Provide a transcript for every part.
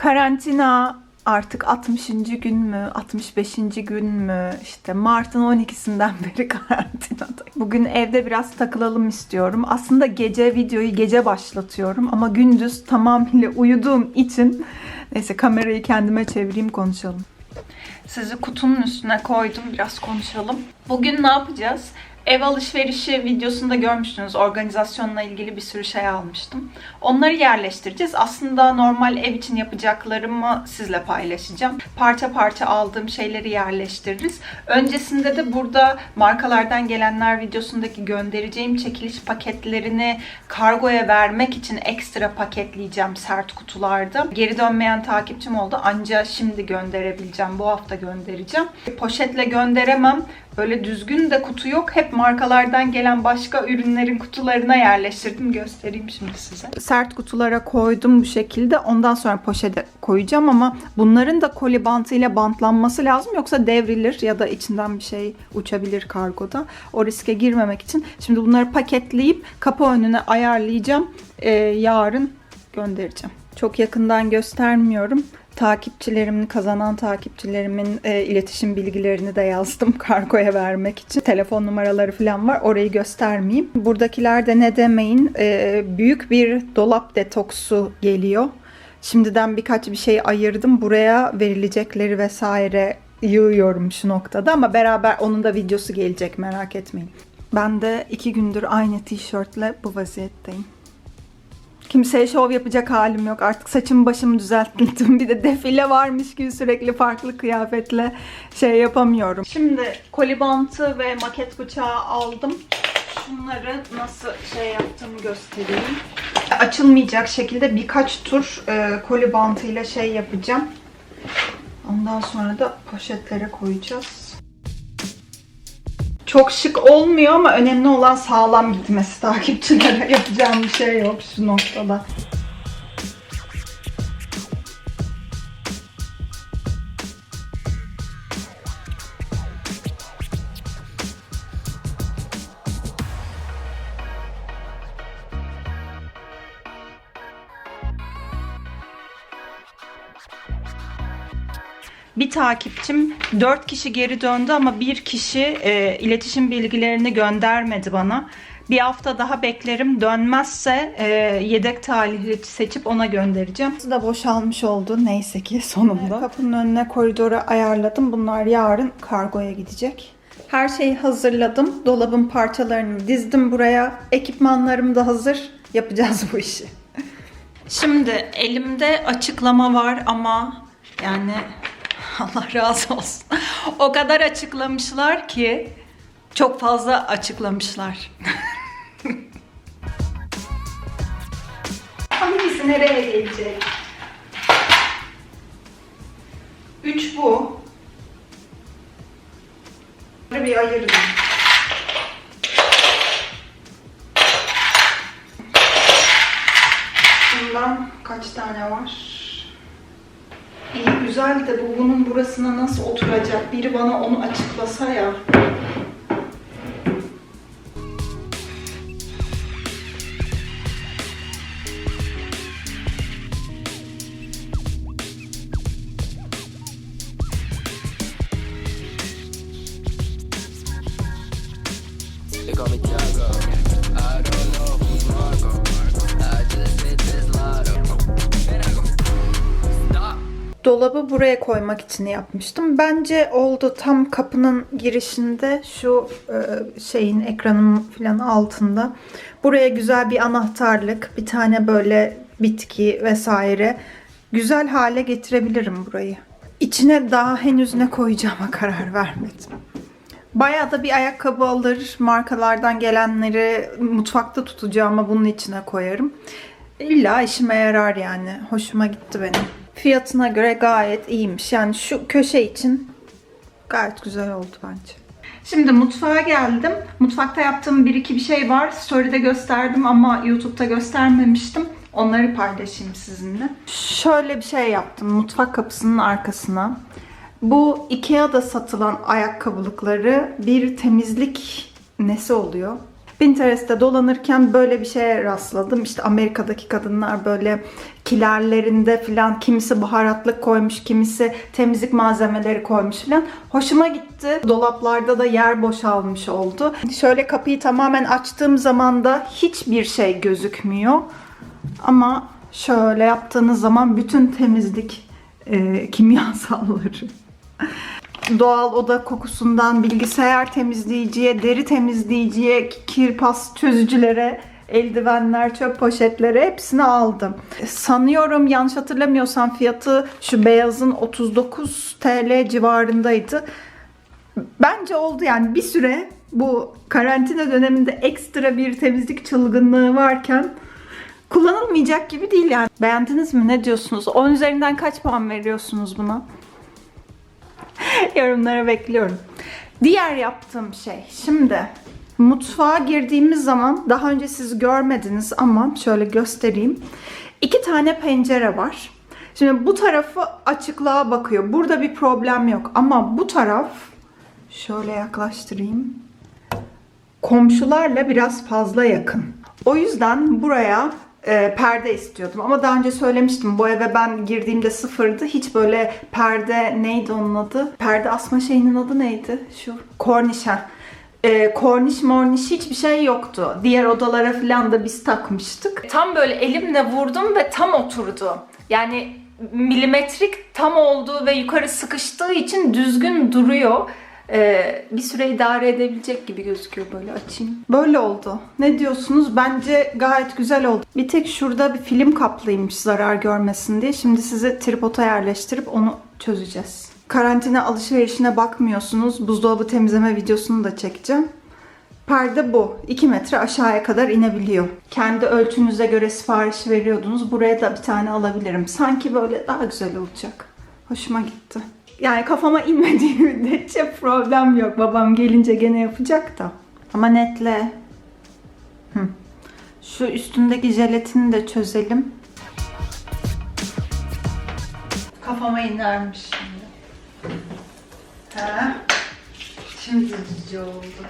Karantina artık 60. gün mü, 65. gün mü? İşte Mart'ın 12'sinden beri karantinadayım. Bugün evde biraz takılalım istiyorum. Aslında gece videoyu gece başlatıyorum ama gündüz tamamıyla uyuduğum için neyse kamerayı kendime çevireyim konuşalım. Sizi kutunun üstüne koydum. Biraz konuşalım. Bugün ne yapacağız? Ev alışverişi videosunda görmüştünüz. Organizasyonla ilgili bir sürü şey almıştım. Onları yerleştireceğiz. Aslında normal ev için yapacaklarımı sizle paylaşacağım. Parça parça aldığım şeyleri yerleştiririz. Öncesinde de burada markalardan gelenler videosundaki göndereceğim çekiliş paketlerini kargoya vermek için ekstra paketleyeceğim sert kutularda. Geri dönmeyen takipçim oldu. Anca şimdi gönderebileceğim. Bu hafta göndereceğim. Poşetle gönderemem. Böyle düzgün de kutu yok. Hep markalardan gelen başka ürünlerin kutularına yerleştirdim. Göstereyim şimdi size. Sert kutulara koydum bu şekilde. Ondan sonra poşete koyacağım ama bunların da koli bantıyla bantlanması lazım. Yoksa devrilir ya da içinden bir şey uçabilir kargoda. O riske girmemek için. Şimdi bunları paketleyip kapı önüne ayarlayacağım. Ee, yarın göndereceğim. Çok yakından göstermiyorum takipçilerimin, kazanan takipçilerimin e, iletişim bilgilerini de yazdım kargoya vermek için. Telefon numaraları falan var. Orayı göstermeyeyim. Buradakiler de ne demeyin. e, büyük bir dolap detoksu geliyor. Şimdiden birkaç bir şey ayırdım. Buraya verilecekleri vesaire yığıyorum şu noktada ama beraber onun da videosu gelecek merak etmeyin. Ben de iki gündür aynı tişörtle bu vaziyetteyim. Kimseye şov yapacak halim yok. Artık saçımı başımı düzelttim. Bir de defile varmış gibi sürekli farklı kıyafetle şey yapamıyorum. Şimdi koli bantı ve maket bıçağı aldım. Şunları nasıl şey yaptığımı göstereyim. Açılmayacak şekilde birkaç tur e, koli bantıyla şey yapacağım. Ondan sonra da poşetlere koyacağız. Çok şık olmuyor ama önemli olan sağlam gitmesi takipçilere. Yapacağım bir şey yok şu noktada. Bir takipçim 4 kişi geri döndü ama bir kişi e, iletişim bilgilerini göndermedi bana. Bir hafta daha beklerim. Dönmezse e, yedek talihli seçip ona göndereceğim. Bu da boşalmış oldu neyse ki sonunda. Kapının önüne koridora ayarladım. Bunlar yarın kargoya gidecek. Her şeyi hazırladım. Dolabın parçalarını dizdim buraya. Ekipmanlarım da hazır. Yapacağız bu işi. Şimdi elimde açıklama var ama yani Allah razı olsun. O kadar açıklamışlar ki çok fazla açıklamışlar. Hangisi nereye gelecek? 3 bu. Bunları bir ayırdım. Bundan kaç tane var? İyi güzel de bu bunun burasına nasıl oturacak? Biri bana onu açıklasa ya. Dolabı buraya koymak için yapmıştım. Bence oldu tam kapının girişinde şu e, şeyin ekranın falan altında. Buraya güzel bir anahtarlık, bir tane böyle bitki vesaire güzel hale getirebilirim burayı. İçine daha henüz ne koyacağıma karar vermedim. Bayağı da bir ayakkabı alır, markalardan gelenleri mutfakta tutacağıma bunun içine koyarım. İlla işime yarar yani. Hoşuma gitti benim. Fiyatına göre gayet iyiymiş. Yani şu köşe için gayet güzel oldu bence. Şimdi mutfağa geldim. Mutfakta yaptığım bir iki bir şey var. Story'de gösterdim ama YouTube'da göstermemiştim. Onları paylaşayım sizinle. Şöyle bir şey yaptım mutfak kapısının arkasına. Bu Ikea'da satılan ayakkabılıkları bir temizlik nesi oluyor? Pinterest'te dolanırken böyle bir şeye rastladım. İşte Amerika'daki kadınlar böyle kilerlerinde falan kimisi baharatlık koymuş, kimisi temizlik malzemeleri koymuş falan. Hoşuma gitti. Dolaplarda da yer boşalmış oldu. Şöyle kapıyı tamamen açtığım zaman da hiçbir şey gözükmüyor. Ama şöyle yaptığınız zaman bütün temizlik e, kimyasalları doğal oda kokusundan bilgisayar temizleyiciye, deri temizleyiciye, kirpas çözücülere, eldivenler, çöp poşetleri hepsini aldım. Sanıyorum yanlış hatırlamıyorsam fiyatı şu beyazın 39 TL civarındaydı. Bence oldu yani bir süre bu karantina döneminde ekstra bir temizlik çılgınlığı varken kullanılmayacak gibi değil yani. Beğendiniz mi? Ne diyorsunuz? 10 üzerinden kaç puan veriyorsunuz buna? Yorumlara bekliyorum. Diğer yaptığım şey. Şimdi mutfağa girdiğimiz zaman daha önce siz görmediniz ama şöyle göstereyim. İki tane pencere var. Şimdi bu tarafı açıklığa bakıyor. Burada bir problem yok ama bu taraf şöyle yaklaştırayım. Komşularla biraz fazla yakın. O yüzden buraya e, perde istiyordum. Ama daha önce söylemiştim. Bu eve ben girdiğimde sıfırdı. Hiç böyle perde neydi onun adı? Perde asma şeyinin adı neydi? Şu kornişe. E, korniş morniş hiçbir şey yoktu. Diğer odalara falan da biz takmıştık. Tam böyle elimle vurdum ve tam oturdu. Yani milimetrik tam olduğu ve yukarı sıkıştığı için düzgün duruyor. Ee, bir süre idare edebilecek gibi gözüküyor böyle açayım. Böyle oldu. Ne diyorsunuz? Bence gayet güzel oldu. Bir tek şurada bir film kaplıymış zarar görmesin diye. Şimdi size tripoda yerleştirip onu çözeceğiz. Karantina alışverişine bakmıyorsunuz. Buzdolabı temizleme videosunu da çekeceğim. Perde bu. 2 metre aşağıya kadar inebiliyor. Kendi ölçünüze göre sipariş veriyordunuz. Buraya da bir tane alabilirim. Sanki böyle daha güzel olacak. Hoşuma gitti. Yani kafama inmediği müddetçe problem yok. Babam gelince gene yapacak da. Ama netle. Hı. Şu üstündeki jelatini de çözelim. Kafama inermiş şimdi. Ha. Şimdi cici oldu.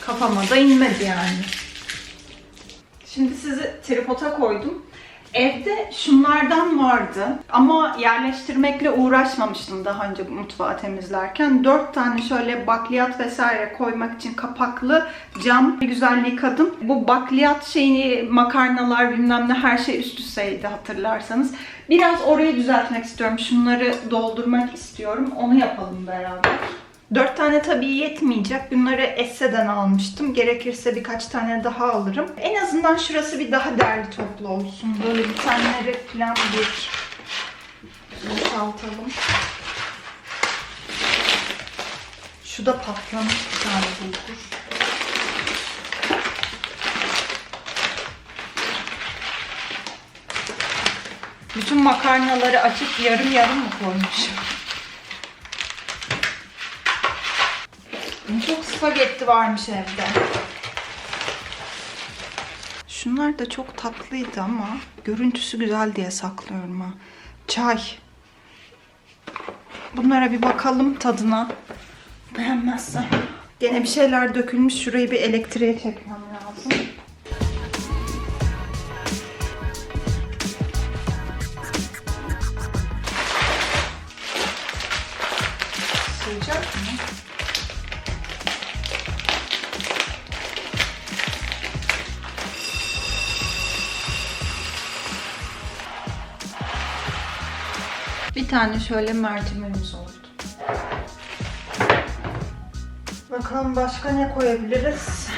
Kafama da inmedi yani. Şimdi sizi tripoda koydum. Evde şunlardan vardı ama yerleştirmekle uğraşmamıştım daha önce mutfağı temizlerken. Dört tane şöyle bakliyat vesaire koymak için kapaklı cam bir güzel yıkadım. Bu bakliyat şeyini makarnalar bilmem ne her şey üst üsteydi hatırlarsanız. Biraz orayı düzeltmek istiyorum. Şunları doldurmak istiyorum. Onu yapalım beraber. Dört tane tabii yetmeyecek. Bunları Esse'den almıştım. Gerekirse birkaç tane daha alırım. En azından şurası bir daha derli toplu olsun. Böyle bitenleri falan bir boşaltalım. Şu da patlamış bir tane bulgur. Bütün makarnaları açıp yarım yarım mı koymuşum? Çok spagetti varmış evde. Şunlar da çok tatlıydı ama görüntüsü güzel diye saklıyorum ha. Çay. Bunlara bir bakalım tadına. Beğenmezsem. Gene bir şeyler dökülmüş. Şurayı bir elektriğe çekmem tane şöyle mercimeğimiz oldu. Bakalım başka ne koyabiliriz?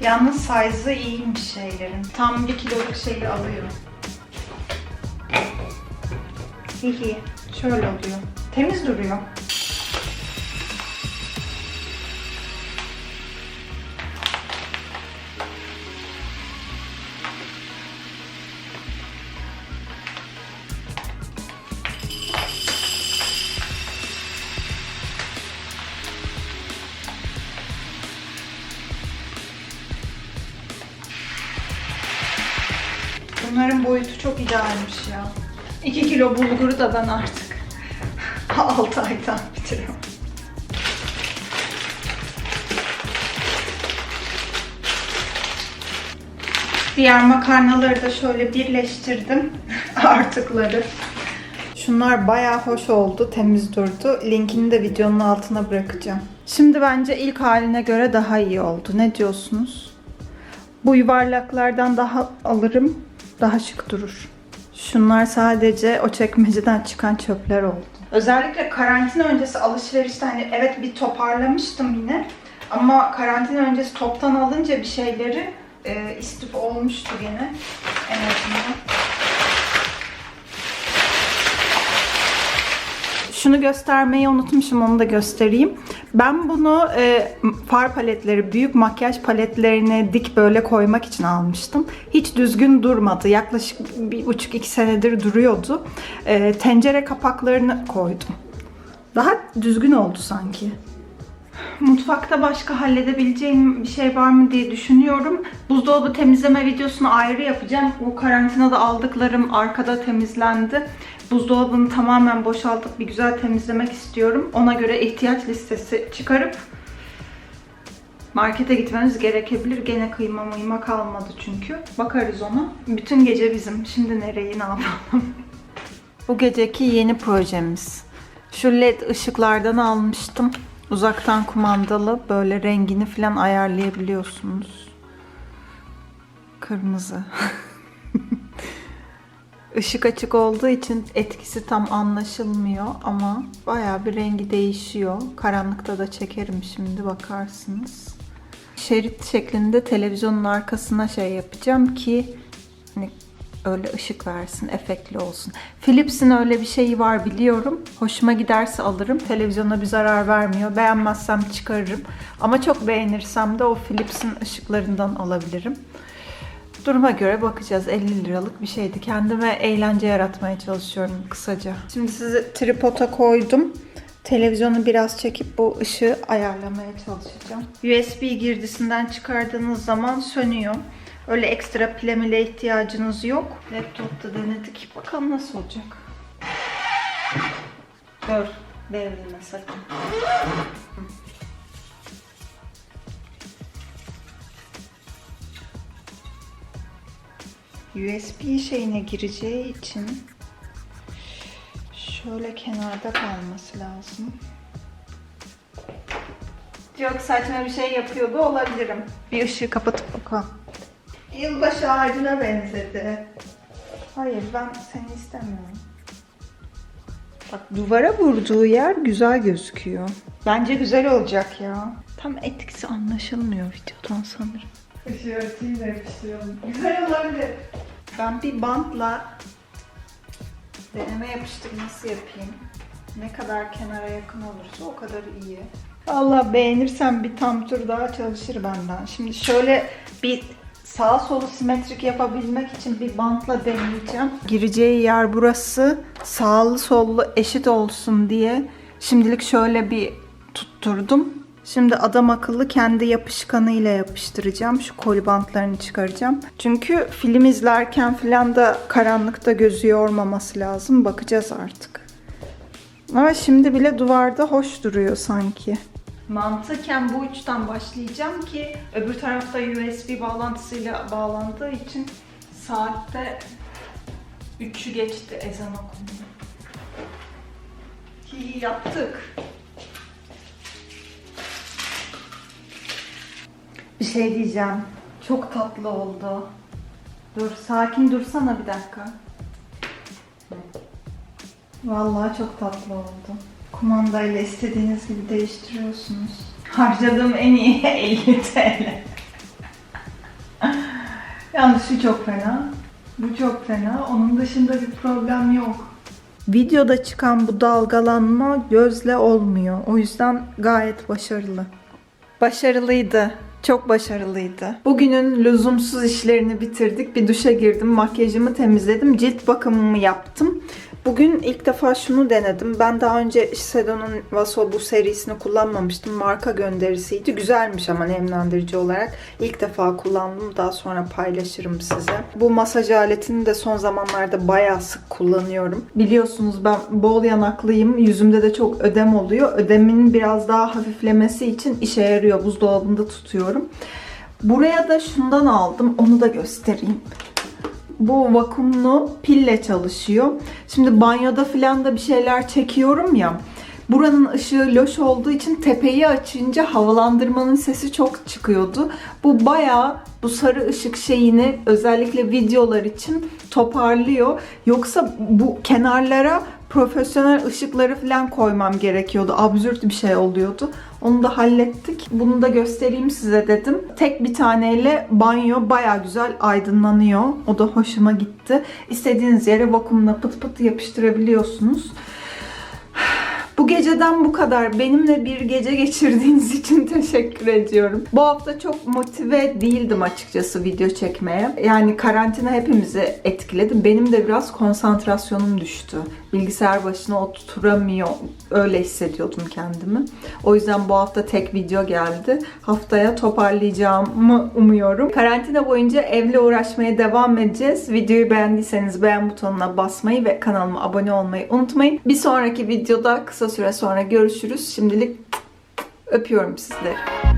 Yalnız size'ı iyiymiş şeylerin. Tam bir kiloluk şeyi alıyor. Hihi. Şöyle oluyor. Temiz duruyor. Bunların boyutu çok idealmiş ya. 2 kilo bulguru da ben artık 6 aydan bitiriyorum. Diğer makarnaları da şöyle birleştirdim. Artıkları. Şunlar bayağı hoş oldu, temiz durdu. Linkini de videonun altına bırakacağım. Şimdi bence ilk haline göre daha iyi oldu. Ne diyorsunuz? Bu yuvarlaklardan daha alırım. Daha şık durur. Şunlar sadece o çekmeceden çıkan çöpler oldu. Özellikle karantina öncesi alışverişte hani evet bir toparlamıştım yine. Ama karantina öncesi toptan alınca bir şeyleri e, istif olmuştu yine. En azından. Şunu göstermeyi unutmuşum onu da göstereyim. Ben bunu e, far paletleri, büyük makyaj paletlerine dik böyle koymak için almıştım. Hiç düzgün durmadı. Yaklaşık bir buçuk iki senedir duruyordu. E, tencere kapaklarını koydum. Daha düzgün oldu sanki. Mutfakta başka halledebileceğim bir şey var mı diye düşünüyorum. Buzdolabı temizleme videosunu ayrı yapacağım. Bu karantinada aldıklarım arkada temizlendi. Buzdolabını tamamen boşaltıp bir güzel temizlemek istiyorum. Ona göre ihtiyaç listesi çıkarıp markete gitmemiz gerekebilir. Gene kıyma mıyma kalmadı çünkü. Bakarız ona. Bütün gece bizim. Şimdi nereyi ne yapalım? Bu geceki yeni projemiz. Şu led ışıklardan almıştım. Uzaktan kumandalı böyle rengini falan ayarlayabiliyorsunuz. Kırmızı. Işık açık olduğu için etkisi tam anlaşılmıyor ama bayağı bir rengi değişiyor. Karanlıkta da çekerim şimdi bakarsınız. Şerit şeklinde televizyonun arkasına şey yapacağım ki hani öyle ışık versin, efektli olsun. Philips'in öyle bir şeyi var biliyorum. Hoşuma giderse alırım. Televizyona bir zarar vermiyor. Beğenmezsem çıkarırım. Ama çok beğenirsem de o Philips'in ışıklarından alabilirim. Duruma göre bakacağız. 50 liralık bir şeydi. Kendime eğlence yaratmaya çalışıyorum kısaca. Şimdi sizi tripoda koydum. Televizyonu biraz çekip bu ışığı ayarlamaya çalışacağım. USB girdisinden çıkardığınız zaman sönüyor. Öyle ekstra pile ihtiyacınız yok. Laptopta denedik. Bakalım nasıl olacak. Dur. Devrilme sakın. USB şeyine gireceği için şöyle kenarda kalması lazım. Çok saçma bir şey yapıyordu olabilirim. Bir ışığı kapatıp bakalım. Yılbaşı ağacına benzedi. Hayır ben seni istemiyorum. Bak duvara vurduğu yer güzel gözüküyor. Bence güzel olacak ya. Tam etkisi anlaşılmıyor videodan sanırım. Işığı da yapıştıralım. Güzel olabilir. Ben bir bantla deneme yapıştırması yapayım. Ne kadar kenara yakın olursa o kadar iyi. Allah beğenirsem bir tam tur daha çalışır benden. Şimdi şöyle bir sağa solu simetrik yapabilmek için bir bantla deneyeceğim. Gireceği yer burası. Sağlı sollu eşit olsun diye şimdilik şöyle bir tutturdum. Şimdi adam akıllı kendi yapışkanıyla yapıştıracağım. Şu koli bantlarını çıkaracağım. Çünkü film izlerken falan da karanlıkta gözü yormaması lazım. Bakacağız artık. Ama şimdi bile duvarda hoş duruyor sanki. Mantıken bu uçtan başlayacağım ki öbür tarafta USB bağlantısıyla bağlandığı için saatte 3'ü geçti ezan okundu. Hi yaptık. Bir şey diyeceğim. Çok tatlı oldu. Dur sakin dursana bir dakika. Vallahi çok tatlı oldu. Kumandayla istediğiniz gibi değiştiriyorsunuz. Harcadığım en iyi 50 TL. Yalnız şu çok fena. Bu çok fena. Onun dışında bir problem yok. Videoda çıkan bu dalgalanma gözle olmuyor. O yüzden gayet başarılı. Başarılıydı. Çok başarılıydı. Bugünün lüzumsuz işlerini bitirdik. Bir duşa girdim, makyajımı temizledim, cilt bakımımı yaptım. Bugün ilk defa şunu denedim. Ben daha önce Shiseido'nun Vaso bu serisini kullanmamıştım. Marka gönderisiydi. Güzelmiş ama nemlendirici olarak. İlk defa kullandım. Daha sonra paylaşırım size. Bu masaj aletini de son zamanlarda bayağı sık kullanıyorum. Biliyorsunuz ben bol yanaklıyım. Yüzümde de çok ödem oluyor. Ödemin biraz daha hafiflemesi için işe yarıyor. Buzdolabında tutuyorum. Buraya da şundan aldım. Onu da göstereyim. Bu vakumlu pille çalışıyor. Şimdi banyoda falan da bir şeyler çekiyorum ya. Buranın ışığı loş olduğu için tepeyi açınca havalandırmanın sesi çok çıkıyordu. Bu bayağı bu sarı ışık şeyini özellikle videolar için toparlıyor. Yoksa bu kenarlara profesyonel ışıkları falan koymam gerekiyordu. Absürt bir şey oluyordu. Onu da hallettik. Bunu da göstereyim size dedim. Tek bir taneyle banyo baya güzel aydınlanıyor. O da hoşuma gitti. İstediğiniz yere vakumla pıt pıt yapıştırabiliyorsunuz. Bu geceden bu kadar. Benimle bir gece geçirdiğiniz için teşekkür ediyorum. Bu hafta çok motive değildim açıkçası video çekmeye. Yani karantina hepimizi etkiledi. Benim de biraz konsantrasyonum düştü. Bilgisayar başına oturamıyor. Öyle hissediyordum kendimi. O yüzden bu hafta tek video geldi. Haftaya toparlayacağımı umuyorum. Karantina boyunca evle uğraşmaya devam edeceğiz. Videoyu beğendiyseniz beğen butonuna basmayı ve kanalıma abone olmayı unutmayın. Bir sonraki videoda kısa süre sonra görüşürüz. Şimdilik öpüyorum sizleri.